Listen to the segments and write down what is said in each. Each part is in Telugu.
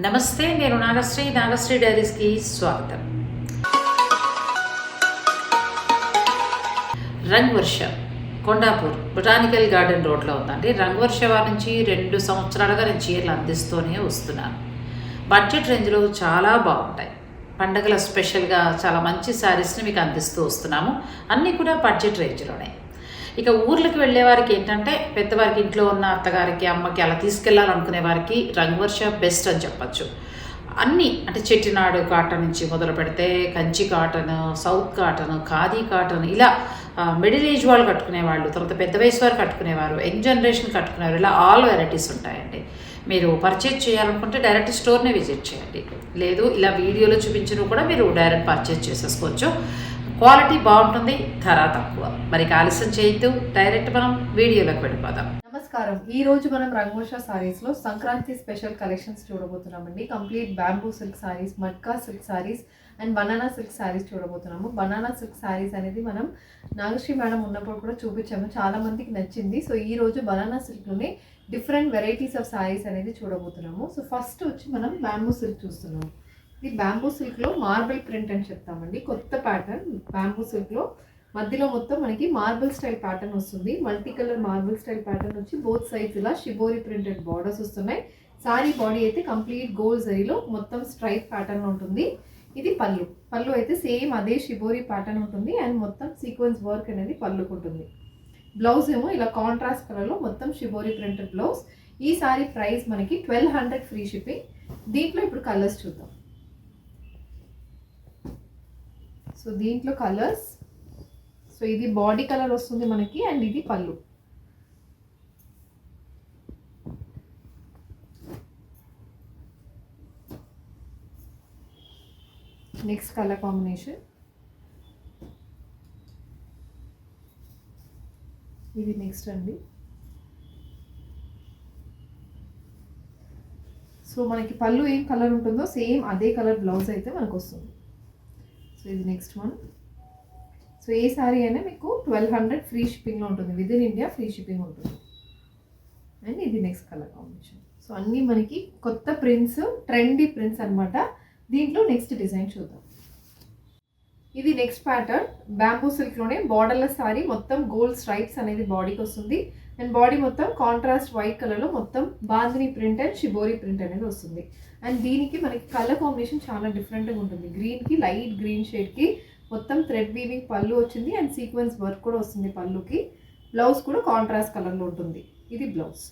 నమస్తే నేను నాగశ్రీ. నాగశ్రీ డైరీస్కి స్వాగతం. రంగ్వర్ష కొండాపూర్ బొటానికల్ గార్డెన్ రోడ్లో ఉందండి. రంగ్వర్ష వారి నుంచి రెండు సంవత్సరాలుగా నేను చీరలు అందిస్తూనే వస్తున్నాను. బడ్జెట్ రేంజ్లో చాలా బాగుంటాయి. పండగల స్పెషల్గా చాలా మంచి శారీస్ని మీకు అందిస్తూ వస్తున్నాము. అన్నీ కూడా బడ్జెట్ రేంజ్లోనే. ఇక ఊర్లకు వెళ్ళే వారికి ఏంటంటే పెద్దవారికి ఇంట్లో ఉన్న అత్తగారికి అమ్మకి అలా తీసుకెళ్ళాలనుకునే వారికి రంగవర్ష బెస్ట్ అని చెప్పచ్చు. అన్నీ అంటే చెట్టినాడు కాటన్ నుంచి మొదలు పెడితే Kanchi cotton south cotton khadi cotton ఇలా మిడిల్ ఏజ్ వాళ్ళు కట్టుకునే వాళ్ళు తర్వాత పెద్ద వయసు వారు కట్టుకునేవారు యంగ్ జనరేషన్ కట్టుకునేవారు ఇలా ఆల్ వెరైటీస్ ఉంటాయండి. మీరు పర్చేజ్ చేయాలనుకుంటే డైరెక్ట్ స్టోర్నే విజిట్ చేయండి. లేదు ఇలా వీడియోలో చూపించినవి కూడా మీరు డైరెక్ట్ పర్చేజ్ చేసేసుకోవచ్చు. క్వాలిటీ బాగుంటుంది ధర తక్కువ. మరి ఆలస్యం చేయొద్దు డైరెక్ట్ మనం వీడియోలోకి వెళ్ళిపోదాం. నమస్కారం. ఈ రోజు మనం రంగోషా సారీస్లో Sankranti special collections చూడబోతున్నామండి. Complete bamboo silk saris matka silk saris and banana silk saris చూడబోతున్నాము. బనానా సిల్క్ సారీస్ అనేది మనం నాగశ్రీ మేడం ఉన్నప్పుడు కూడా చూపించాము. చాలా మందికి నచ్చింది. సో ఈ రోజు బనానా సిల్క్లోనే డిఫరెంట్ వెరైటీస్ ఆఫ్ సారీస్ అనేది చూడబోతున్నాము. సో ఫస్ట్ వచ్చి మనం బ్యాంబూ సిల్క్ చూస్తున్నాము. ఇది బ్యాంబూ సిల్క్లో మార్బుల్ ప్రింట్ అని చెప్తామండి. కొత్త ప్యాటర్న్ బ్యాంబూ సిల్క్లో మధ్యలో మొత్తం మనకి మార్బుల్ స్టైల్ ప్యాటర్న్ వస్తుంది. Multi colour marble style pattern వచ్చి బోత్ సైడ్స్ ఇలా షిబోరి ప్రింటెడ్ బార్డర్స్ వస్తున్నాయి. సారీ బాడీ అయితే కంప్లీట్ గోల్డ్ జరీలో మొత్తం స్ట్రైప్ ప్యాటర్న్ ఉంటుంది. ఇది పళ్ళు. పళ్ళు అయితే సేమ్ అదే షిబోరి ప్యాటర్న్ ఉంటుంది అండ్ మొత్తం సీక్వెన్స్ వర్క్ అనేది పళ్ళుకు ఉంటుంది. బ్లౌజ్ ఏమో ఇలా కాంట్రాస్ట్ కలర్లో మొత్తం షిబోరి ప్రింటెడ్ బ్లౌజ్ ఈ సారీ ప్రైస్ మనకి ట్వెల్వ్ హండ్రెడ్ ఫ్రీ షిప్పింగ్ దీంట్లో ఇప్పుడు కలర్స్ చూద్దాం. సో దీంట్లో కలర్స్ సో ఇది బాడీ కలర్ వస్తుంది మనకి అండ్ ఇది పళ్ళు. నెక్స్ట్ కలర్ కాంబినేషన్ ఇది నెక్స్ట్ అండి. సో మనకి పళ్ళు ఏం కలర్ ఉంటుందో సేమ్ అదే కలర్ బ్లౌజ్ అయితే మనకు వస్తుంది సో ఇది నెక్స్ట్ వన్ సో ఏ సారీ అయినా మీకు ట్వెల్వ్ హండ్రెడ్ ఫ్రీ షిప్పింగ్లో ఉంటుంది. Within India free shipping ఉంటుంది. అండ్ ఇది నెక్స్ట్ కలర్ కాంబినేషన్ సో అన్నీ మనకి కొత్త ప్రింట్స్ ట్రెండీ ప్రింట్స్ అన్నమాట. దీంట్లో నెక్స్ట్ డిజైన్ చూద్దాం. ఇది నెక్స్ట్ ప్యాటర్న్ బ్యాంబూ సిల్క్లోనే బార్డర్ల సారీ మొత్తం గోల్డ్ స్ట్రైప్స్ అనేది బాడీకి వస్తుంది. అండ్ బాడీ మొత్తం కాంట్రాస్ట్ వైట్ కలర్లో మొత్తం bandhani print and shibori print అనేది వస్తుంది. అండ్ దీనికి మనకి కలర్ కాంబినేషన్ చాలా డిఫరెంట్గా ఉంటుంది. గ్రీన్కి లైట్ గ్రీన్ షేడ్కి మొత్తం థ్రెడ్ వీవింగ్ పళ్ళు వచ్చింది అండ్ సీక్వెన్స్ వర్క్ కూడా వస్తుంది పళ్ళుకి. బ్లౌజ్ కూడా కాంట్రాస్ట్ కలర్లో ఉంటుంది. ఇది బ్లౌజ్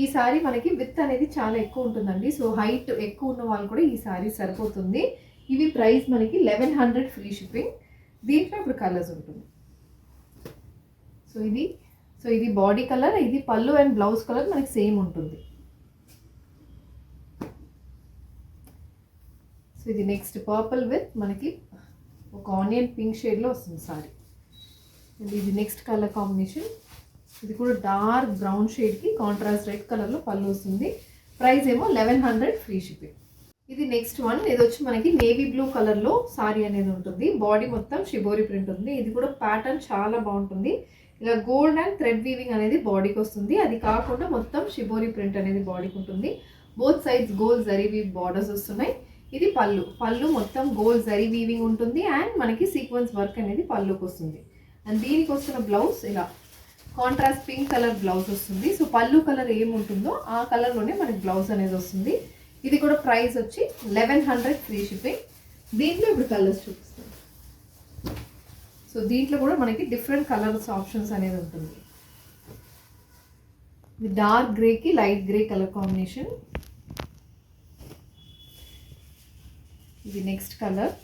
ఈ సారీ మనకి విత్ అనేది చాలా ఎక్కువ ఉంటుందండి. సో హైట్ ఎక్కువ ఉన్న వాళ్ళు కూడా ఈ సారీ సరిపోతుంది. ఇవి ప్రైస్ మనకి లెవెన్ హండ్రెడ్ ఫ్రీ షిప్పింగ్ దీంట్లో ఇప్పుడు కలర్స్ ఉంటుంది. సో ఇది సో ఇది బాడీ కలర్ ఇది పళ్ళు అండ్ బ్లౌజ్ కలర్ మనకి సేమ్ ఉంటుంది. సో ఇది నెక్స్ట్ పర్పుల్ విత్ మనకి ఒక ఆనియన్ పింక్ షేడ్లో వస్తుంది సారీ. అండ్ ఇది నెక్స్ట్ కలర్ కాంబినేషన్. ఇది కూడా డార్క్ బ్రౌన్ షేడ్కి కాంట్రాస్ట్ రెడ్ కలర్లో పళ్ళు వస్తుంది. ప్రైస్ ఏమో లెవెన్ హండ్రెడ్ ఫ్రీ షిప్పింగ్ ఇది నెక్స్ట్ వన్ ఇది వచ్చి మనకి నేవీ బ్లూ కలర్లో సారీ అనేది ఉంటుంది. బాడీ మొత్తం షిబోరి ప్రింట్ ఉంది. ఇది కూడా ప్యాటర్న్ చాలా బాగుంటుంది. ఇలా గోల్డ్ అండ్ థ్రెడ్ వీవింగ్ అనేది బాడీకి వస్తుంది. అది కాకుండా మొత్తం షిబోరి ప్రింట్ అనేది బాడీకి ఉంటుంది. Both sides gold zari weave borders వస్తున్నాయి. ఇది పళ్ళు. పళ్ళు మొత్తం గోల్డ్ జరీ వీవింగ్ ఉంటుంది అండ్ మనకి సీక్వెన్స్ వర్క్ అనేది పళ్ళుకి వస్తుంది. అండ్ దీనికి వస్తున్న బ్లౌజ్ ఇలా. కాంట్రాస్ట్ పింక్ కలర్ బ్లౌజ్ వస్తుంది. సో పళ్ళు కలర్ ఏముంటుందో ఆ కలర్లోనే మనకి బ్లౌజ్ అనేది వస్తుంది. ఇది కూడా ప్రైస్ వచ్చి లెవెన్ హండ్రెడ్ ఫ్రీ షిప్పింగ్. దీంట్లో ఇప్పుడు కలర్స్ చూపిస్తాం సో దీంట్లో కూడా మనకి డిఫరెంట్ కలర్స్ ఆప్షన్స్ అనేది ఉంటుంది. డార్క్ గ్రేకి లైట్ గ్రే కలర్ కాంబినేషన్ ఇది నెక్స్ట్ కలర్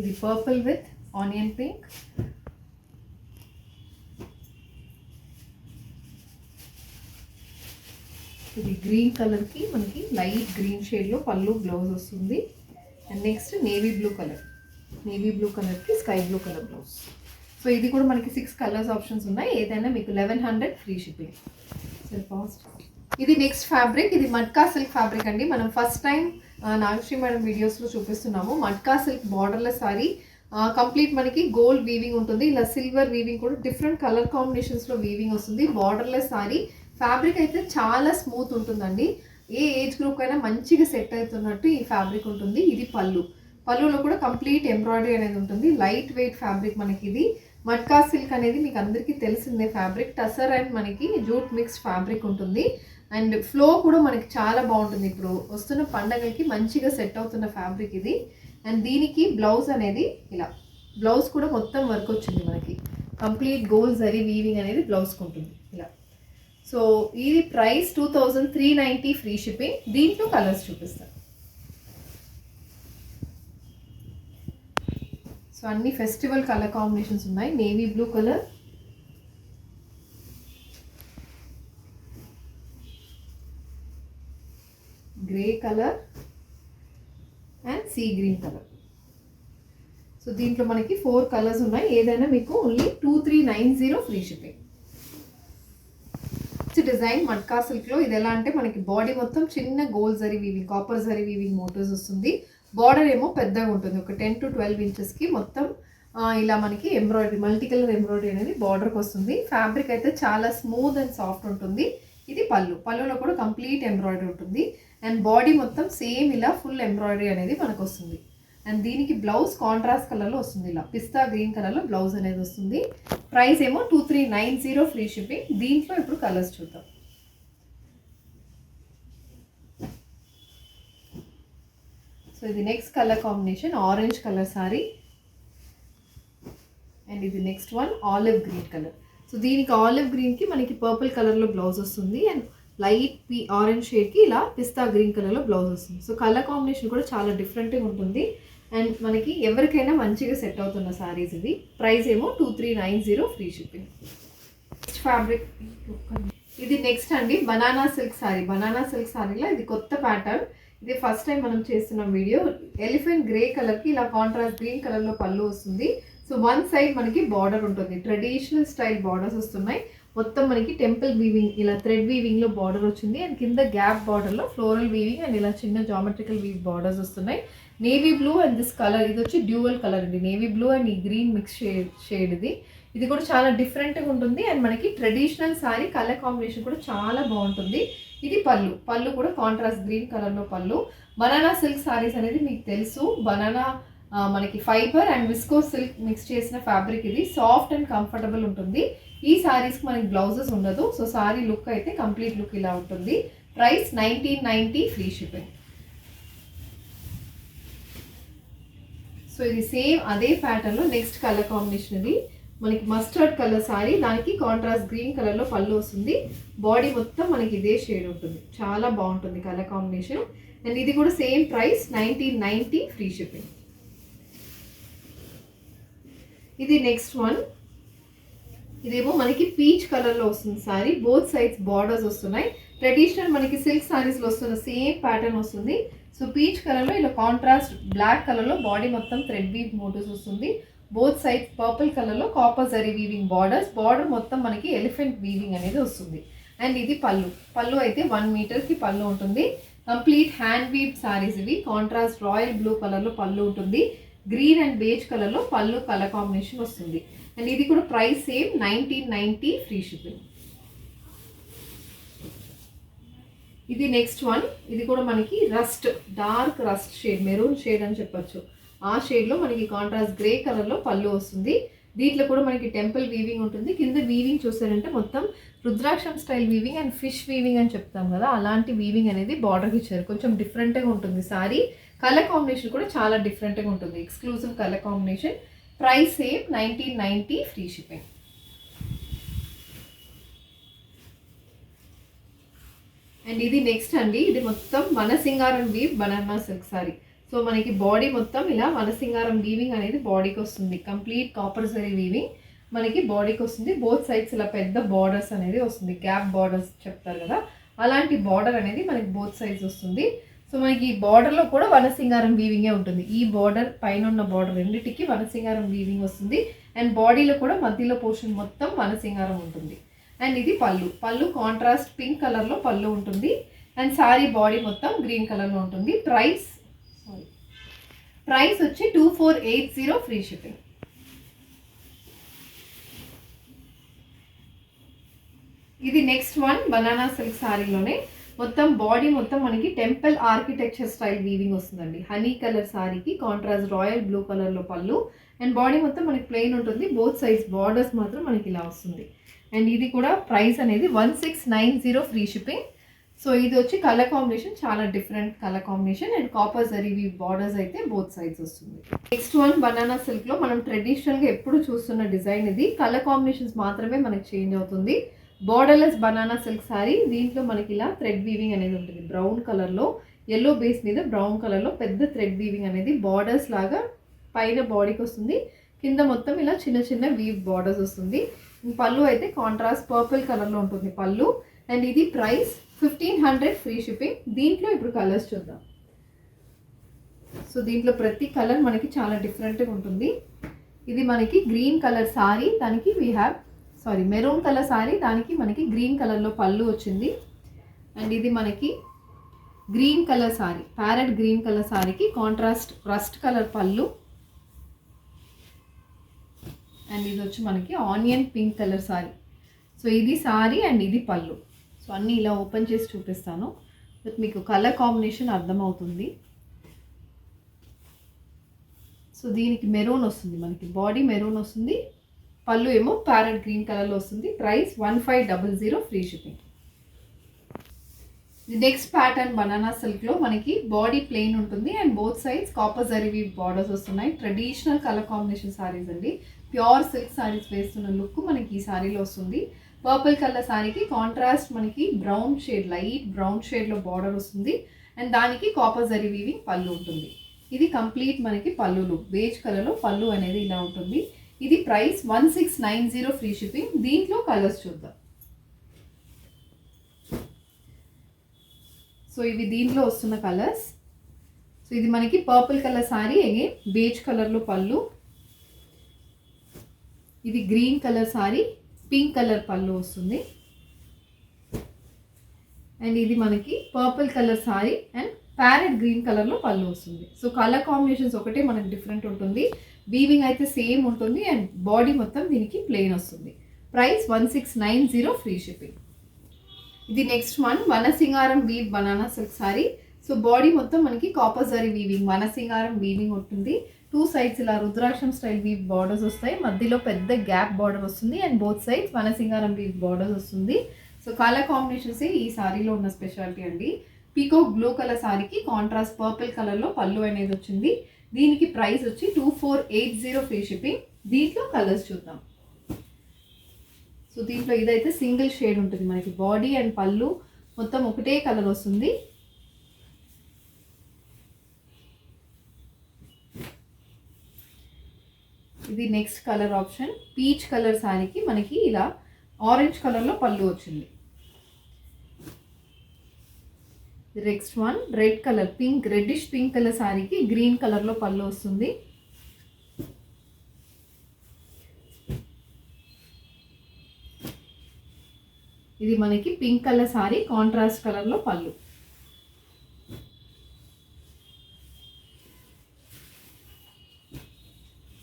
ఇది పర్పుల్ విత్ ఆనియన్ పింక్ ఇది గ్రీన్ కలర్కి మనకి లైట్ గ్రీన్ షేడ్లో పళ్ళు బ్లౌజ్ వస్తుంది. And next navy blue colour navy blue కలర్కి sky blue colour blouse so ఇది కూడా మనకి సిక్స్ కలర్స్ ఆప్షన్స్ ఉన్నాయి. ఏదైనా మీకు లెవెన్ హండ్రెడ్ ఫ్రీ షిప్పింగ్ సరే ఫాస్ట్ ఇది నెక్స్ట్ ఫ్యాబ్రిక్ ఇది మట్కా సిల్క్ ఫ్యాబ్రిక్ అండి. మనం ఫస్ట్ టైం నాగశ్రీ మేడం వీడియోస్లో చూపిస్తున్నాము. Matka silk borderless sari complete మనకి గోల్డ్ వీవింగ్ ఉంటుంది. ఇలా సిల్వర్ వీవింగ్ కూడా డిఫరెంట్ కలర్ కాంబినేషన్స్లో వీవింగ్ వస్తుంది. బార్డర్లెస్ సారీ ఫ్యాబ్రిక్ అయితే చాలా స్మూత్ ఉంటుందండి. ఏ ఏజ్ గ్రూప్ అయినా మంచిగా సెట్ అవుతున్నట్టు ఈ ఫ్యాబ్రిక్ ఉంటుంది. ఇది పళ్ళు. పళ్ళులో కూడా కంప్లీట్ ఎంబ్రాయిడరీ అనేది ఉంటుంది. లైట్ వెయిట్ ఫ్యాబ్రిక్ మనకి ఇది. మట్కా సిల్క్ అనేది మీకు అందరికీ తెలిసిందే ఫ్యాబ్రిక్. టసర్ అండ్ మనకి జూట్ మిక్స్డ్ ఫ్యాబ్రిక్ ఉంటుంది. అండ్ ఫ్లో కూడా మనకి చాలా బాగుంటుంది. ఇప్పుడు వస్తున్న పండగలకి మంచిగా సెట్ అవుతున్న ఫ్యాబ్రిక్ ఇది. అండ్ దీనికి బ్లౌజ్ అనేది ఇలా బ్లౌజ్ కూడా మొత్తం వర్క్ వచ్చింది మనకి. కంప్లీట్ గోల్ జరీ వీవింగ్ అనేది బ్లౌజ్కి ఉంటుంది. ఇలా. సో ఇది price two thousand three ninety free shipping. దీంట్లో కలర్స్ చూపిస్తాను. సో అన్ని ఫెస్టివల్ కలర్ కాంబినేషన్స్ ఉన్నాయి. Navy blue colour. Grey colour. And sea green colour. So దీంట్లో మనకి ఫోర్ కలర్స్ ఉన్నాయి. ఏదైనా మీకు only two three nine zero free shipping. Design matka సిల్క్లో ఇది ఎలా అంటే మనకి బాడీ మొత్తం చిన్న gold zari weaving copper zari weaving motors వస్తుంది. బార్డర్ ఏమో పెద్దగా ఉంటుంది. ఒక టెన్ టు ట్వెల్వ్ ఇంచెస్కి మొత్తం ఇలా మనకి ఎంబ్రాయిడరీ మల్టీ కలర్ ఎంబ్రాయిడరీ అనేది బార్డర్కి వస్తుంది. ఫ్యాబ్రిక్ అయితే చాలా స్మూత్ అండ్ సాఫ్ట్ ఉంటుంది. ఇది పళ్ళు. పళ్ళులో కూడా కంప్లీట్ ఎంబ్రాయిడరీ ఉంటుంది. అండ్ బాడీ మొత్తం సేమ్ ఇలా ఫుల్ ఎంబ్రాయిడరీ అనేది మనకు వస్తుంది. అండ్ దీనికి బ్లౌజ్ కాంట్రాస్ట్ కలర్లో వస్తుంది ఇలా. పిస్తా గ్రీన్ కలర్లో బ్లౌజ్ అనేది వస్తుంది. ప్రైస్ ఏమో two three nine zero free shipping దీంట్లో ఇప్పుడు కలర్స్ చూద్దాం. సో ఇది next colour combination orange colour sari and ఇది next one olive green colour so దీనికి ఆలివ్ గ్రీన్కి మనకి పర్పుల్ కలర్లో బ్లౌజ్ వస్తుంది. అండ్ లైట్ పీ ఆరెంజ్ షేడ్కి ఇలా పిస్తా గ్రీన్ కలర్లో బ్లౌజ్ వస్తుంది. సో కలర్ కాంబినేషన్ కూడా చాలా డిఫరెంట్గా ఉంటుంది. అండ్ మనకి ఎవరికైనా మంచిగా సెట్ అవుతున్న సారీస్ ఇవి. ప్రైస్ ఏమో two three nine zero free shipping fabric ఇది నెక్స్ట్ అండి banana silk sari banana silk సారీలో ఇది కొత్త ప్యాటర్న్ ఇది ఫస్ట్ టైం మనం చేస్తున్న వీడియో ఎలిఫెంట్ గ్రే కలర్కి ఇలా కాంట్రాస్ట్ గ్రీన్ కలర్లో పళ్ళు వస్తుంది. సో వన్ సైడ్ మనకి బార్డర్ ఉంటుంది. ట్రెడిషనల్ స్టైల్ బార్డర్స్ వస్తున్నాయి. మొత్తం మనకి టెంపుల్ వీవింగ్ ఇలా థ్రెడ్ వీవింగ్లో బార్డర్ వచ్చింది. అండ్ కింద గ్యాప్ బార్డర్లో ఫ్లోరల్ వీవింగ్ అండ్ ఇలా చిన్న జామెట్రికల్ వీవ్ బార్డర్స్ వస్తున్నాయి. Navy blue and this colour ఇది వచ్చి డ్యూవల్ కలర్ అండి. నేవీ బ్లూ అండ్ ఈ గ్రీన్ మిక్స్ షేడ్ షేడ్ ఇది. ఇది కూడా చాలా డిఫరెంట్గా ఉంటుంది. అండ్ మనకి ట్రెడిషనల్ సారీ కలర్ కాంబినేషన్ కూడా చాలా బాగుంటుంది. ఇది పళ్ళు. పళ్ళు కూడా కాంట్రాస్ట్ గ్రీన్ కలర్లో పళ్ళు. బనానా సిల్క్ సారీస్ అనేది మీకు తెలుసు. బనానా మనకి fibre and viscose silk mix చేసిన ఫ్యాబ్రిక్ ఇది. సాఫ్ట్ అండ్ కంఫర్టబుల్ ఉంటుంది. ఈ సారీస్కి మనకి బ్లౌజెస్ ఉండదు. సో సారీ లుక్ అయితే కంప్లీట్ లుక్ ఇలా ఉంటుంది. Price nineteen ninety free shipping so ఇది సేమ్ అదే ప్యాటర్న్లో నెక్స్ట్ కలర్ కాంబినేషన్ ఇది. మనకి మస్టర్డ్ కలర్ సారీ దానికి కాంట్రాస్ట్ గ్రీన్ కలర్లో పళ్ళు వస్తుంది. బాడీ మొత్తం మనకి ఇదే షేడ్ ఉంటుంది. చాలా బాగుంటుంది కలర్ కాంబినేషన్ అండ్ ఇది కూడా same price nineteen ninety free shipping ఇది నెక్స్ట్ వన్ ఇదేమో మనకి పీచ్ కలర్లో వస్తుంది సారీ బోత్ సైడ్స్ బార్డర్స్ వస్తున్నాయి. ట్రెడిషనల్ మనకి సిల్క్ సారీస్లో వస్తున్న సేమ్ ప్యాటర్న్ వస్తుంది. సో పీచ్ కలర్లో ఇలా కాంట్రాస్ట్ బ్లాక్ కలర్లో బాడీ మొత్తం థ్రెడ్ వీవ్ మోటివ్స్ వస్తుంది. బోత్ సైడ్స్ పర్పుల్ కలర్లో copper zari weaving borders border మొత్తం మనకి ఎలిఫెంట్ వీవింగ్ అనేది వస్తుంది. అండ్ ఇది పళ్ళు. పళ్ళు అయితే వన్ మీటర్కి పళ్ళు ఉంటుంది. కంప్లీట్ హ్యాండ్ వీవ్ సారీస్ ఇవి. కాంట్రాస్ట్ రాయల్ బ్లూ కలర్లో పళ్ళు ఉంటుంది. గ్రీన్ అండ్ బేజ్ కలర్లో పళ్ళు కలర్ కాంబినేషన్ వస్తుంది. అండ్ ఇది కూడా price same nineteen ninety free shipping ఇది నెక్స్ట్ వన్ ఇది కూడా మనకి rust dark rust shade maroon shade అని చెప్పొచ్చు. ఆ షేడ్లో మనకి కాంట్రాస్ట్ గ్రే కలర్లో పళ్ళు వస్తుంది. దీంట్లో కూడా మనకి టెంపుల్ వీవింగ్ ఉంటుంది. కింద వీవింగ్ చూసారంటే మొత్తం రుద్రాక్షం style weaving and fish weaving అని చెప్తాం కదా అలాంటి వీవింగ్ అనేది బార్డర్కి ఇచ్చారు. కొంచెం డిఫరెంట్గా ఉంటుంది సారీ కలర్ కాంబినేషన్ కూడా చాలా డిఫరెంట్గా ఉంటుంది. Exclusive colour combination price same nineteen ninety free shipping and ఇది నెక్స్ట్ అండి. ఇది మొత్తం వనసింగారం weave banana silk sari so మనకి బాడీ మొత్తం ఇలా వనసింగారం వీవింగ్ అనేది బాడీకి వస్తుంది. కంప్లీట్ కాపర్ జరీ వీవింగ్ మనకి బాడీకి వస్తుంది. బోత్ సైడ్స్ ఇలా పెద్ద బార్డర్స్ అనేది వస్తుంది. గ్యాప్ బార్డర్స్ చెప్తారు కదా? అలాంటి బార్డర్ అనేది మనకి బోత్ సైడ్స్ వస్తుంది. సో మనకి ఈ బార్డర్లో కూడా వనసింగారం వీవింగే ఉంటుంది. ఈ బార్డర్ పైన ఉన్న బార్డర్ రెండింటికి వనసింగారం వీవింగ్ వస్తుంది. అండ్ బాడీలో కూడా మధ్యలో పోర్షన్ మొత్తం వనసింగారం ఉంటుంది. అండ్ ఇది పళ్ళు. పళ్ళు కాంట్రాస్ట్ పింక్ కలర్లో పళ్ళు ఉంటుంది. అండ్ సారీ బాడీ మొత్తం గ్రీన్ కలర్లో ఉంటుంది. ప్రైస్ ప్రైస్ వచ్చి two four eight zero free shipping. ఇది నెక్స్ట్ వన్ బనానా సిల్క్ శారీలోనే మొత్తం బాడీ మొత్తం మనకి టెంపుల్ ఆర్కిటెక్చర్ స్టైల్ వీవింగ్ వస్తుందండి. హనీ కలర్ శారీకి కాంట్రాస్ట్ రాయల్ బ్లూ కలర్లో పళ్ళు. అండ్ బాడీ మొత్తం మనకి ప్లెయిన్ ఉంటుంది. బోత్ సైజ్ బార్డర్స్ మాత్రం మనకి ఇలా వస్తుంది. అండ్ ఇది కూడా ప్రైస్ అనేది one six nine zero free shipping. So ఇది వచ్చి కలర్ కాంబినేషన్ చాలా different colour combination and copper జరీవి borders అయితే బోత్ సైడ్స్ వస్తుంది. నెక్స్ట్ వన్ బనానా సిల్క్లో మనం ట్రెడిషనల్గా ఎప్పుడు చూస్తున్న డిజైన్ ఇది. కలర్ కాంబినేషన్స్ మాత్రమే మనకి చేంజ్ అవుతుంది. బార్డర్లెస్ బనానా సిల్క్ సారీ దీంట్లో మనకి ఇలా థ్రెడ్ వీవింగ్ అనేది ఉంటుంది. బ్రౌన్ కలర్లో ఎల్లో బేస్ మీద బ్రౌన్ కలర్లో పెద్ద థ్రెడ్ వీవింగ్ అనేది బార్డర్స్ లాగా పైన బాడీకి వస్తుంది. కింద మొత్తం ఇలా చిన్న చిన్న వీవ్ బార్డర్స్ వస్తుంది. పళ్ళు అయితే కాంట్రాస్ట్ పర్పుల్ కలర్లో ఉంటుంది పళ్ళు. అండ్ ఇది price fifteen hundred free shipping. దీంట్లో ఇప్పుడు కలర్స్ చూద్దాం. సో దీంట్లో ప్రతి కలర్ మనకి చాలా డిఫరెంట్గా ఉంటుంది. ఇది మనకి గ్రీన్ కలర్ సారీ దానికి we have sari maroon colour sari దానికి మనకి గ్రీన్ కలర్లో పళ్ళు వచ్చింది. అండ్ ఇది మనకి green colour sari parrot green colour సారీకి contrast rust colour pallu. And ఇది వచ్చి మనకి onion pink colour sari. So ఇది సారీ అండ్ ఇది పళ్ళు. సో అన్నీ ఇలా ఓపెన్ చేసి చూపిస్తాను. బట్ మీకు కలర్ కాంబినేషన్ అర్థమవుతుంది. సో దీనికి మెరూన్ వస్తుంది మనకి. బాడీ మెరూన్ వస్తుంది. పళ్ళు ఏమో ప్యారెట్ గ్రీన్ కలర్లో వస్తుంది. Price one five double zero free shipping. Next pattern banana సిల్క్లో మనకి బాడీ ప్లెయిన్ ఉంటుంది. అండ్ బోత్ సైడ్స్ కాపర్ జరివి బార్డర్స్ వస్తున్నాయి. ట్రెడిషనల్ కలర్ కాంబినేషన్ సారీస్ అండి. ప్యూర్ సిల్క్ సారీస్ వేస్తున్న లుక్ మనకి ఈ సారీలో వస్తుంది. పర్పుల్ కలర్ సారీకి కాంట్రాస్ట్ మనకి బ్రౌన్ షేడ్ లైట్ బ్రౌన్ షేడ్లో బార్డర్ వస్తుంది. అండ్ దానికి కాపర్ జరీ వీవింగ్ పళ్ళు ఉంటుంది. ఇది కంప్లీట్ మనకి పళ్ళు బేజ్ కలర్లో పళ్ళు అనేది ఇలా ఉంటుంది. ఇది price one six nine zero free shipping దీంట్లో కలర్స్ చూద్దాం. సో ఇవి దీంట్లో వస్తున్న కలర్స్ సో ఇది మనకి purple colour sari again beige కలర్లో పళ్ళు. ఇది green colour sari pink colour pallu వస్తుంది. అండ్ ఇది మనకి purple colour sari and parrot green కలర్లో పళ్ళు వస్తుంది. సో కలర్ కాంబినేషన్స్ ఒకటే మనకి డిఫరెంట్ ఉంటుంది. వీవింగ్ అయితే సేమ్ ఉంటుంది అండ్ బాడీ మొత్తం దీనికి ప్లెయిన్ వస్తుంది. Price one six nine zero free shipping ఇది next one వనసింగారం weave banana silk sari so body మొత్తం మనకి కాపర్ సారీ వీవింగ్ వనసింగారం వీవింగ్ ఉంటుంది. టూ సైడ్స్ ఇలా రుద్రాక్షం స్టైల్ వీవ్ బార్డర్స్ వస్తాయి. మధ్యలో పెద్ద గ్యాప్ బార్డర్ వస్తుంది అండ్ బోత్ సైడ్స్ వనసింగారం వీవ్ బార్డర్స్ వస్తుంది. సో కలర్ కాంబినేషన్స్ ఈ సారీలో ఉన్న స్పెషాలిటీ అండి. పీకో బ్లూ కలర్ సారీకి కాంట్రాస్ట్ పర్పుల్ కలర్లో పళ్ళు అనేది వచ్చింది. దీనికి ప్రైస్ వచ్చి two four eight zero free shipping దీంట్లో కలర్స్ చూద్దాం. సో దీంట్లో ఇదైతే సింగిల్ షేడ్ ఉంటుంది. మనకి బాడీ అండ్ పళ్ళు మొత్తం ఒకటే కలర్ వస్తుంది. ఇది next colour option peach colour శారీకి మనకి ఇలా ఆరెంజ్ కలర్లో పళ్ళు వచ్చింది. Next one red colour pink reddish pink colour శారీకి గ్రీన్ కలర్లో పళ్ళు వస్తుంది. ఇది మనకి పింక్ కలర్ సారీ కాంట్రాస్ట్ కలర్లో పళ్ళు.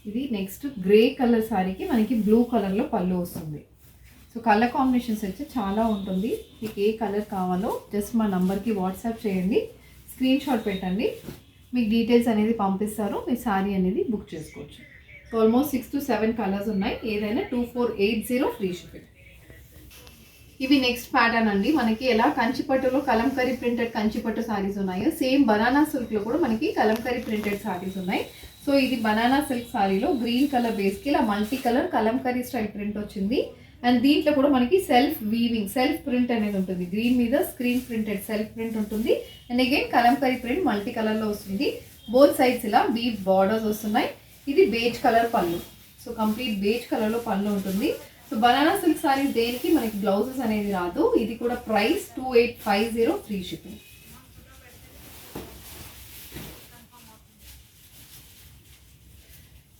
ఇది నెక్స్ట్ గ్రే కలర్ శారీకి మనకి బ్లూ కలర్లో పళ్ళు వస్తుంది. సో కలర్ కాంబినేషన్స్ అయితే చాలా ఉంటుంది. మీకు ఏ కలర్ కావాలో జస్ట్ మా నంబర్కి వాట్సాప్ చేయండి. స్క్రీన్ షాట్ పెట్టండి. మీకు డీటెయిల్స్ అనేది పంపిస్తారు. మీ శారీ అనేది బుక్ చేసుకోవచ్చు. So almost six to seven colours ఉన్నాయి. ఏదైనా two four eight zero free shipping ఇవి నెక్స్ట్ ప్యాటర్న్ అండి. మనకి ఎలా కంచిపట్టులో కలంకరీ ప్రింటెడ్ కంచిపట్టు సారీస్ ఉన్నాయో సేమ్ బనానా సిల్క్లో కూడా మనకి కలంకరీ ప్రింటెడ్ సారీస్ ఉన్నాయి. సో ఇది బనానా సిల్క్ సారీలో గ్రీన్ కలర్ బేస్కి ఇలా multi colour kalamkari style print వచ్చింది. అండ్ దీంట్లో కూడా మనకి సెల్ఫ్ వీవింగ్ సెల్ఫ్ ప్రింట్ అనేది ఉంటుంది. గ్రీన్ మీద స్క్రీన్ ప్రింటెడ్ సెల్ఫ్ ప్రింట్ ఉంటుంది. And again kalamkari print multi కలర్లో వస్తుంది. బోత్ సైడ్స్ ఇలా వీవ్ బార్డర్స్ వస్తున్నాయి. ఇది beige colour pallu. So complete beige కలర్లో పళ్ళు ఉంటుంది. సో బనానా సిల్క్ సారీస్ దేనికి మనకి బ్లౌజెస్ అనేది రాదు. ఇది కూడా price two eight five zero free shipping.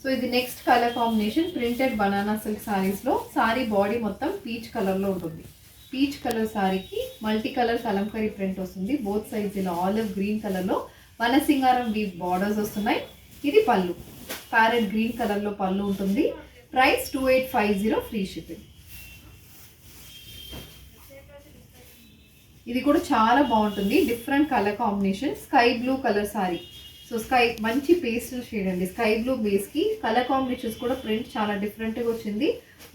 So ఇది next colour combination printed banana silk సారీస్లో sari body మొత్తం పీచ్ కలర్లో ఉంటుంది. పీచ్ కలర్ సారీకి మల్టీ కలర్ కలంకరీ ప్రింట్ వస్తుంది. బోత్ సైజ్ ఇలా ఆలివ్ గ్రీన్ కలర్లో వనసింగారం వీవ్ బార్డర్స్ వస్తున్నాయి. ఇది పళ్ళు. ప్యారెట్ గ్రీన్ కలర్లో పళ్ళు ఉంటుంది. Price two eight five zero free shipping ఇది కూడా చాలా బాగుంటుంది. Different colour combination sky blue colour sari so sky మంచి పేస్టల్ షేడ్ అండి. స్కై బ్లూ బేస్కి కలర్ కాంబినేషన్స్ కూడా ప్రింట్ చాలా డిఫరెంట్గా వచ్చింది.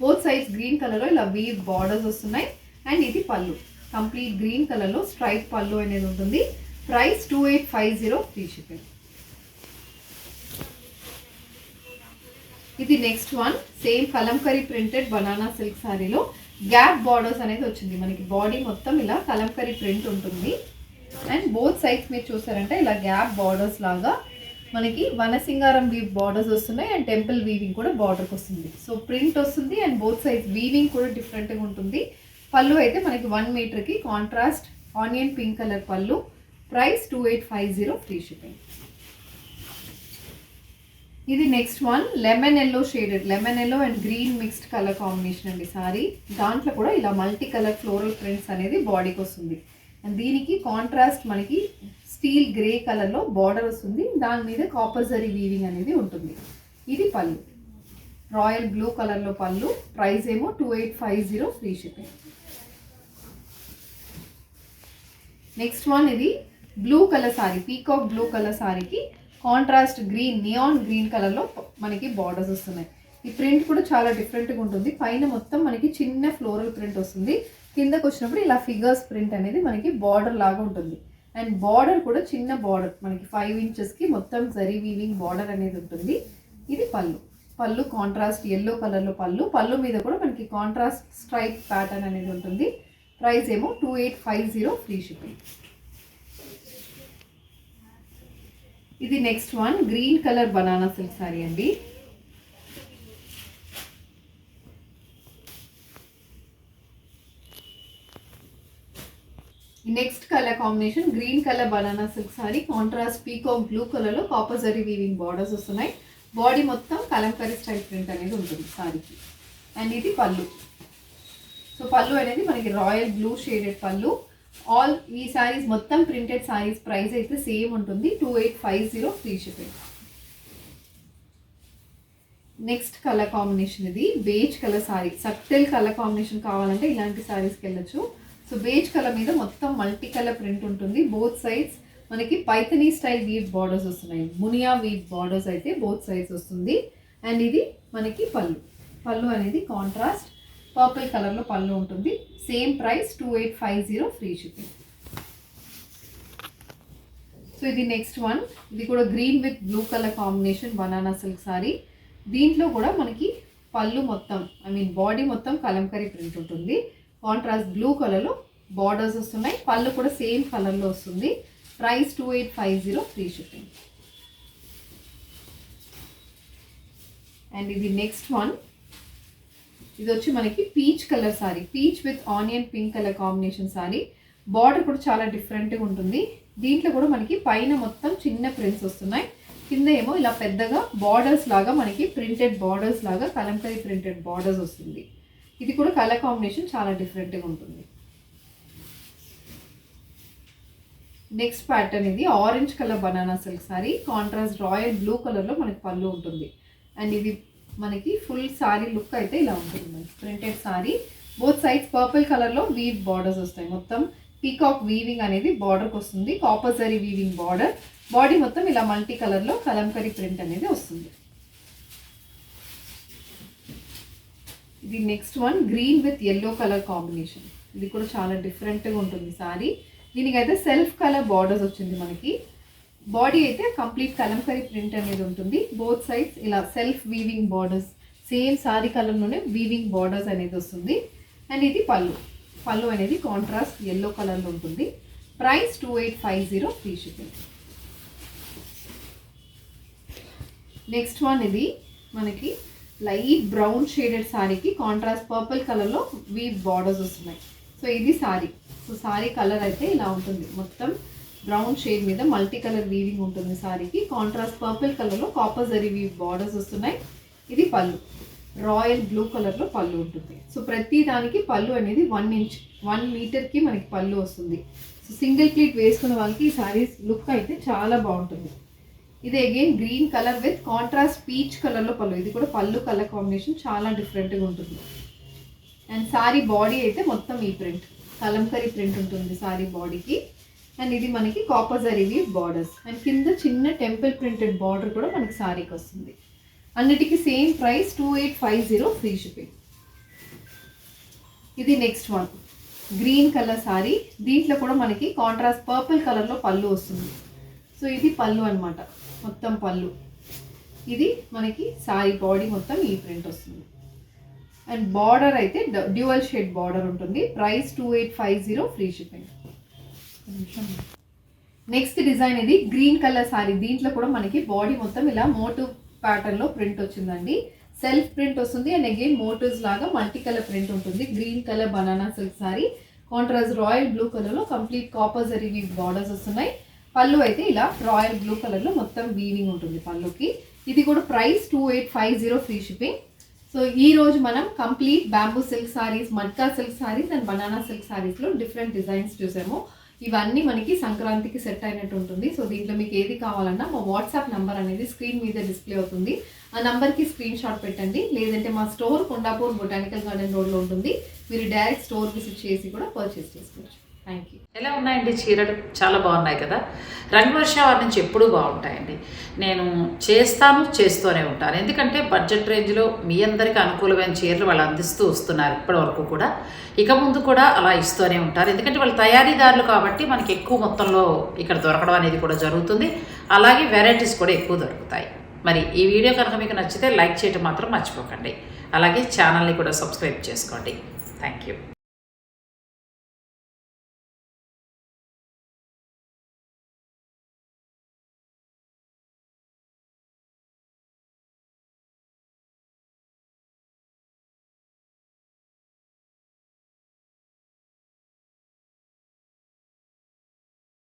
బోత్ సైడ్స్ గ్రీన్ కలర్లో ఇలా వీ బార్డర్స్ వస్తున్నాయి. అండ్ ఇది పళ్ళు. కంప్లీట్ గ్రీన్ కలర్లో స్ట్రైట్ పళ్ళు అనేది ఉంటుంది. Price two eight five zero free shipping ఇది next one same kalamkari printed banana silk శారీలో గ్యాప్ బార్డర్స్ అనేది వచ్చింది. మనకి బాడీ మొత్తం ఇలా కలంకరీ ప్రింట్ ఉంటుంది. అండ్ బోత్ సైడ్స్ మీరు చూసారంటే ఇలా గ్యాప్ బార్డర్స్ లాగా మనకి వనసింగారం వీవ్ బార్డర్స్ వస్తున్నాయి అండ్ టెంపుల్ వీవింగ్ కూడా బార్డర్కి వస్తుంది. సో ప్రింట్ వస్తుంది అండ్ బోత్ సైడ్స్ వీవింగ్ కూడా డిఫరెంట్గా ఉంటుంది. పళ్ళు అయితే మనకి one మీటర్కి contrast onion pink colour pallu. Price two eight five zero free shipping ఇది next one lemon yellow shaded lemon yellow and green mixed colour combination అండి సారీ దాంట్లో కూడా ఇలా మల్టీ కలర్ ఫ్లోరల్ ప్రింట్స్ అనేది బాడీకి వస్తుంది. దీనికి కాంట్రాస్ట్ మనకి స్టీల్ గ్రే కలర్లో బార్డర్ వస్తుంది. దాని మీద కాపర్ జరీ వీవింగ్ అనేది ఉంటుంది. ఇది పళ్ళు. రాయల్ బ్లూ కలర్లో పళ్ళు. ప్రైస్ ఏమో two eight five zero free shipping next one ఇది blue colour sari peacock blue colour సారీకి కాంట్రాస్ట్ గ్రీన్ నియాన్ గ్రీన్ కలర్లో మనకి బార్డర్స్ వస్తున్నాయి. ఈ ప్రింట్ కూడా చాలా డిఫరెంట్గా ఉంటుంది. పైన మొత్తం మనకి చిన్న ఫ్లోరల్ ప్రింట్ వస్తుంది. కిందకు వచ్చినప్పుడు ఇలా ఫిగర్స్ ప్రింట్ అనేది మనకి బార్డర్ లాగా ఉంటుంది. అండ్ బార్డర్ కూడా చిన్న బార్డర్ మనకి ఫైవ్ ఇంచెస్కి మొత్తం జరీ వీవింగ్ బార్డర్ అనేది ఉంటుంది. ఇది పళ్ళు. పళ్ళు కాంట్రాస్ట్ ఎల్లో కలర్లో పళ్ళు. పళ్ళు మీద కూడా మనకి కాంట్రాస్ట్ స్ట్రైప్ ప్యాటర్న్ అనేది ఉంటుంది. ప్రైస్ ఏమో two eight five zero free shipping ఇది next one green colour banana silk sari అండి. Next colour combination green colour banana silk sari contrast peacock blue కలర్లో కాపజరీ వీవింగ్ బార్డర్స్ వస్తున్నాయి. బాడీ మొత్తం కలంకరీ స్టైల్ ప్రింట్ అనేది ఉంటుంది సారీకి. అండ్ ఇది పళ్ళు. సో పళ్ళు అనేది మనకి royal blue shaded pallu. All ఈ సారీస్ మొత్తం ప్రింటెడ్ సారీస్ ప్రైస్ అయితే సేమ్ ఉంటుంది. Two eight five zero free shipping next colour combination ఇది. Beige colour sari subtle colour combination కావాలంటే ఇలాంటి సారీస్కి వెళ్ళొచ్చు. సో బేజ్ కలర్ మీద మొత్తం మల్టీ కలర్ ప్రింట్ ఉంటుంది. బోత్ సైడ్స్ మనకి పైథనీ స్టైల్ వీవ్ బార్డర్స్ వస్తున్నాయి. మునియా వీవ్ బార్డర్స్ అయితే బోత్ సైడ్స్ వస్తుంది. అండ్ ఇది మనకి పళ్ళు. పళ్ళు అనేది కాంట్రాస్ట్ పర్పుల్ కలర్లో పళ్ళు ఉంటుంది. Same price two eight five zero free shipping so ఇది నెక్స్ట్ వన్ ఇది కూడా green with blue colour combination banana silk sari దీంట్లో కూడా మనకి పళ్ళు మొత్తం ఐ మీన్ బాడీ మొత్తం కలంకరీ ప్రింట్ ఉంటుంది. కాంట్రాస్ట్ బ్లూ కలర్లో బార్డర్స్ వస్తున్నాయి. పళ్ళు కూడా సేమ్ కలర్లో వస్తుంది. Price two eight five zero free shipping and ఇది నెక్స్ట్ వన్ ఇది వచ్చి మనకి peach colour sari peach with onion pink colour combination sari border కూడా చాలా డిఫరెంట్గా ఉంటుంది. దీంట్లో కూడా మనకి పైన మొత్తం చిన్న ప్రింట్స్ వస్తున్నాయి. కింద ఏమో ఇలా పెద్దగా బార్డర్స్ లాగా మనకి ప్రింటెడ్ బార్డర్స్ లాగా కలంకరీ ప్రింటెడ్ బార్డర్స్ వస్తుంది. ఇది కూడా కలర్ కాంబినేషన్ చాలా డిఫరెంట్గా ఉంటుంది. నెక్స్ట్ ప్యాటర్న్ ఇది orange colour banana silk sari. Contrast royal blue కలర్లో మనకి పళ్ళు ఉంటుంది. అండ్ ఇది మనకి ఫుల్ సారీ లుక్ అయితే ఇలా ఉంటుంది మనకి. Printed sari. Both sides purple కలర్లో వీవ్ బార్డర్స్ వస్తాయి. మొత్తం పీకాక్ వీవింగ్ అనేది బార్డర్కి వస్తుంది. Copper zari weaving border. Body మొత్తం ఇలా మల్టీ కలర్లో కలంకరీ ప్రింట్ అనేది వస్తుంది. ఇది next one green with yellow colour combination. ఇది కూడా చాలా డిఫరెంట్గా ఉంటుంది సారీ. దీనికైతే సెల్ఫ్ కలర్ బార్డర్స్ వచ్చింది మనకి. బాడీ అయితే కంప్లీట్ కలంకరీ ప్రింట్ అనేది ఉంటుంది. బోత్ సైడ్స్ ఇలా self weaving borders same sari కలర్లోనే వీవింగ్ బార్డర్స్ అనేది వస్తుంది. అండ్ ఇది పళ్ళు. పళ్ళు అనేది కాంట్రాస్ట్ ఎల్లో కలర్లో ఉంటుంది. Price two eight five zero free shipping next one ఇది మనకి లైట్ బ్రౌన్ షేడెడ్ శారీకి కాంట్రాస్ట్ పర్పుల్ కలర్లో వీ బార్డర్స్ వస్తున్నాయి. సో ఇది సారీ. సో శారీ కలర్ అయితే ఇలా ఉంటుంది. మొత్తం బ్రౌన్ షేడ్ మీద మల్టీ కలర్ వీవింగ్ ఉంటుంది సారీకి. కాంట్రాస్ట్ పర్పుల్ కలర్లో కాపర్ జరీ బార్డర్స్ వస్తున్నాయి. ఇది పళ్ళు. రాయల్ బ్లూ కలర్లో పళ్ళు ఉంటుంది. సో ప్రతి దానికి పళ్ళు అనేది వన్ ఇంచ్ వన్ మీటర్కి మనకి పళ్ళు వస్తుంది. సో సింగిల్ ప్లీట్ వేసుకున్న వాళ్ళకి ఈ శారీస్ లుక్ అయితే చాలా బాగుంటుంది. ఇది again green colour with contrast peach కలర్లో పళ్ళు. ఇది కూడా పళ్ళు కలర్ కాంబినేషన్ చాలా డిఫరెంట్గా ఉంటుంది. అండ్ సారీ బాడీ అయితే మొత్తం ఈ ప్రింట్ కలంకరీ ప్రింట్ ఉంటుంది సారీ బాడీకి అండ్ ఇది మనకి కాపర్ జరీవి బార్డర్స్ అండ్ కింద చిన్న టెంపుల్ ప్రింటెడ్ బార్డర్ కూడా మనకి సారీకి వస్తుంది. అన్నిటికీ same price two eight five zero free shipping ఇది next one green colour sari దీంట్లో కూడా మనకి కాంట్రాస్ట్ పర్పుల్ కలర్లో పళ్ళు వస్తుంది. సో ఇది పళ్ళు అన్నమాట. మొత్తం పళ్ళు. ఇది మనకి సారీ బాడీ మొత్తం ఈ ప్రింట్ వస్తుంది. అండ్ బార్డర్ అయితే డ్యూయల్ షేడ్ బార్డర్ ఉంటుంది. Price two eight five zero free shipping next design ఇది గ్రీన్ కలర్ సారీ దీంట్లో కూడా మనకి బాడీ మొత్తం ఇలా మోటివ్ ప్యాటర్న్లో ప్రింట్ వచ్చిందండి. సెల్ఫ్ ప్రింట్ వస్తుంది. అండ్ అగైన్ మోటివ్స్ లాగా మల్టీ కలర్ ప్రింట్ ఉంటుంది green colour banana silk sari contrast royal blue కలర్లో కంప్లీట్ కాపర్ జరీ బార్డర్స్ వస్తున్నాయి. పళ్ళు అయితే ఇలా రాయల్ బ్లూ కలర్లో మొత్తం వీవింగ్ ఉంటుంది పళ్ళుకి. ఇది కూడా price two eight five zero free shipping so ఈ రోజు మనం complete bamboo silk sarees matka silk sarees and banana silk సారీస్లో different designs చూసాము. ఇవన్నీ మనకి సంక్రాంతికి సెట్ అయినట్టు ఉంటుంది. సో దీంట్లో మీకు ఏది కావాలన్నా మా వాట్సాప్ నంబర్ అనేది స్క్రీన్ మీద డిస్ప్లే అవుతుంది. ఆ నంబర్కి స్క్రీన్ షాట్ పెట్టండి. లేదంటే మా స్టోర్ కొండాపూర్ బొటానికల్ గార్డెన్ రోడ్లో ఉంటుంది. మీరు డైరెక్ట్ స్టోర్ విజిట్ చేసి కూడా పర్చేస్ చేసుకోవచ్చు. థ్యాంక్ యూ ఎలా ఉన్నాయండి చీరలు? చాలా బాగున్నాయి కదా. రంగవర్ష నుంచి ఎప్పుడూ బాగుంటాయండి. నేను చేస్తాను చేస్తూనే ఉంటాను. ఎందుకంటే బడ్జెట్ రేంజ్లో మీ అందరికీ అనుకూలమైన చీరలు వాళ్ళు అందిస్తూ వస్తున్నారు ఇప్పటి వరకు కూడా. ఇక ముందు కూడా అలా ఇస్తూనే ఉంటారు. ఎందుకంటే వాళ్ళు తయారీదారులు కాబట్టి మనకి ఎక్కువ మొత్తంలో ఇక్కడ దొరకడం అనేది కూడా జరుగుతుంది. అలాగే వెరైటీస్ కూడా ఎక్కువ దొరుకుతాయి. మరి ఈ వీడియో కనుక మీకు నచ్చితే లైక్ చేయడం మాత్రం మర్చిపోకండి. అలాగే ఛానల్ని కూడా సబ్స్క్రైబ్ చేసుకోండి. Thank you